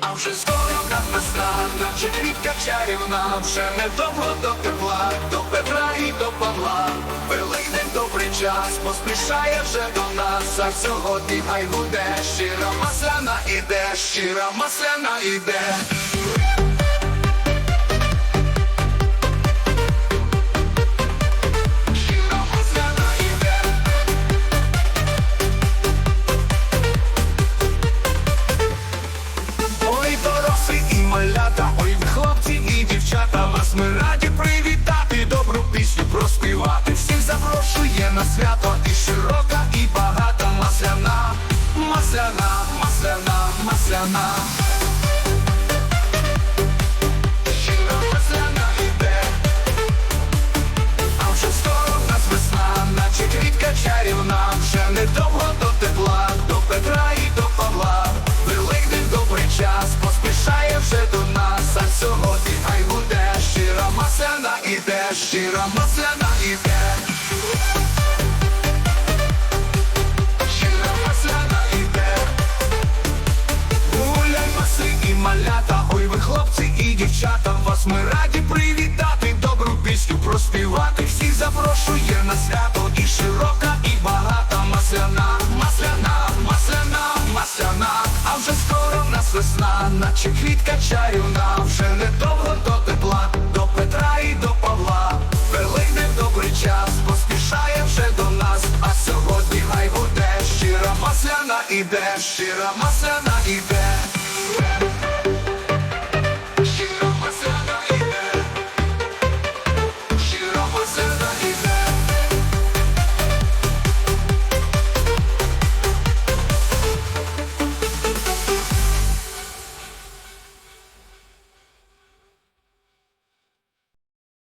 А вже скоро нам весна, наче квітка чарівна, вже недовго до тепла, до Петра і до Павла. Великий добрий час. Поспішає вже до нас, а сьогодні хай буде. Щира масляна іде, щира масляна іде. Запрошує на свято і широка, і багата масляна, масляна, масляна, масляна. Щира масляна іде, а вже скоро в весна, наче квітка чарівна, вже недовго до тепла, до Петра і до Павла. Великий добрий час поспішає вже до нас, а сьогодні хай буде щира масляна іде, щира масляна іде. Дівчата, вас ми раді привітати, добру пісню проспівати. Всіх запрошує на свято і широка, і багата масляна, масляна, масляна, масляна. А вже скоро в нас весна, наче квітка чарівна, вже недовго до тепла, до Петра і до Павла. Великий добрий час поспішає вже до нас, а сьогодні хай буде щира масляна іде, щира масляна іде.